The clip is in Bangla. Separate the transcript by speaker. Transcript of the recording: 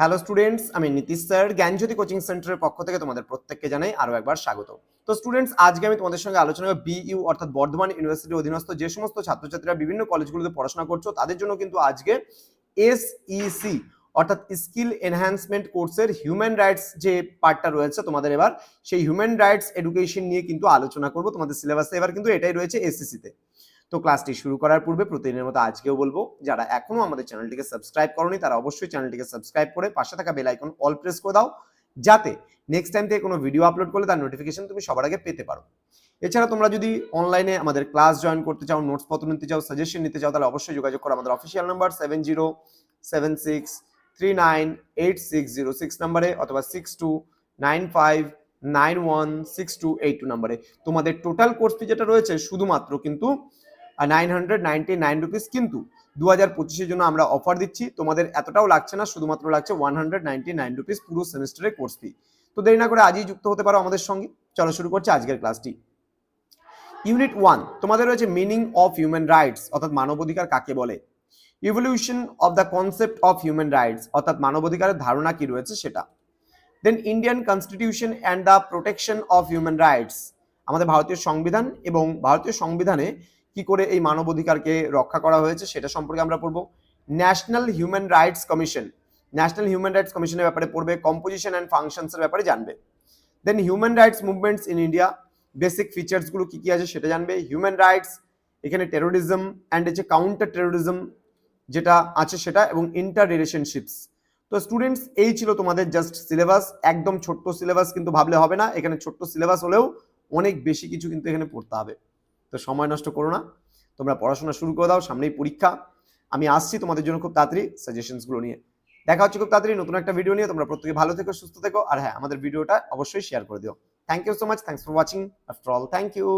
Speaker 1: হ্যালো স্টুডেন্টস আমি নীতিশ স্যার, জ্ঞানজ্যোতি কোচিং সেন্টারের পক্ষ থেকে তোমাদের প্রত্যেককে জানাই আরও একবার স্বাগত। তো স্টুডেন্টস আজকে আমি তোমাদের সঙ্গে আলোচনা করব বিইউ অর্থাৎ বর্ধমান ইউনিভার্সিটির অধীনস্থ যে সমস্ত ছাত্রছাত্রীরা বিভিন্ন কলেজগুলোতে পড়াশোনা করছ, তাদের জন্য কিন্তু আজকে এসইসি অর্থাৎ স্কিল এনহ্যান্সমেন্ট কোর্সের হিউম্যান রাইটস যে পার্টটা রয়েছে তোমাদের এবার, সেই হিউম্যান রাইটস এডুকেশন নিয়ে কিন্তু আলোচনা করব তোমাদের সিলেবাসে এবার কিন্তু এটাই রয়েছে এসএসসিতে তো ক্লাসটি শুরু করার পূর্বে প্রতিদিনের মতো আজকেও বলব, যারা এখনও আমাদের চ্যানেলটিকে সাবস্ক্রাইব করনি, তারা অবশ্যই চ্যানেলটিকে সাবস্ক্রাইব করে পাশে থাকা বেল আইকন অল প্রেস করে দাও, যাতে নেক্সট টাইম থেকে কোনো ভিডিও আপলোড করলে তার নোটিফিকেশন তুমি সবার আগে পেতে পারো। এছাড়া তোমরা যদি অনলাইনে আমাদের ক্লাস জয়েন করতে চাও নোটস পত্র নিতে চাও সাজেশন নিতে চাও, তাহলে অবশ্যই যোগাযোগ করো আমাদের official number seven zero seven six three nine eight six zero six নাম্বারে অথবা six two nine five nine one six two eight two নাম্বারে তোমাদের টোটাল কোর্স ফি যেটা রয়েছে, শুধুমাত্র কিন্তু নাইন হান্ড্রেড নাইন রুপিস কিন্তু দু হাজার পঁচিশের জন্য আমরা অফার দিচ্ছি। তোমাদের এতটাও লাগছে না, শুধুমাত্র লাগছে one hundred ninety nine rupees পুরো সেমিস্টারের কোর্স ফি তো দেরি না করে আজই যুক্ত হতে পারো আমাদের সঙ্গে। চলো শুরু করছে আজকের ক্লাসটি ইউনিট ওয়ান তোমাদের রয়েছে মিনিং অফ হিউম্যান রাইটস অর্থাৎ মানবাধিকার কাকে বলে? Evolution of the concept of human rights অর্থাৎ মানবাধিকারের ধারণা কি রয়েছে সেটা? Then Indian constitution and the protection of human rights আমাদের ভারতীয় সংবিধান এবং ভারতীয় সংবিধানে কি করে এই মানবাধিকারকে রক্ষা করা হয়েছে সেটা সম্পর্কে আমরা পড়ব। National human rights commission national human rights কমিশনের ব্যাপারে পড়বে কম্পোজিশন অ্যান্ড ফাংশনসের ব্যাপারে জানবে। Then human rights movements in India basic ফিচার্সগুলো কী কী আছে সেটা জানবে। হিউম্যান রাইটস এখানে টেরোরিজম অ্যান্ড হচ্ছে কাউন্টার টেরোরিজম যেটা আছে সেটা এবং ইন্টার রিলেশনশিপস তো স্টুডেন্টস এই ছিল তোমাদের জাস্ট সিলেবাস একদম ছোট্ট সিলেবাস কিন্তু ভাবলে হবে না। এখানে ছোট্ট সিলেবাস হলেও অনেক বেশি কিছু কিন্তু এখানে পড়তে হবে। তো সময় নষ্ট করো না। তোমরা পড়াশোনা শুরু করে দাও, সামনেই পরীক্ষা। আমি আসছি তোমাদের জন্য খুব তাড়াতাড়ি সাজেশনসগুলো নিয়ে। দেখা হচ্ছে খুব তাড়াতাড়ি নতুন একটা ভিডিও নিয়ে। তোমরা প্রত্যেকে ভালো থেকো, সুস্থ থেকো। আর হ্যাঁ আমাদের ভিডিওটা অবশ্যই শেয়ার করে দিও। Thank you so much thanks for watching after all thank you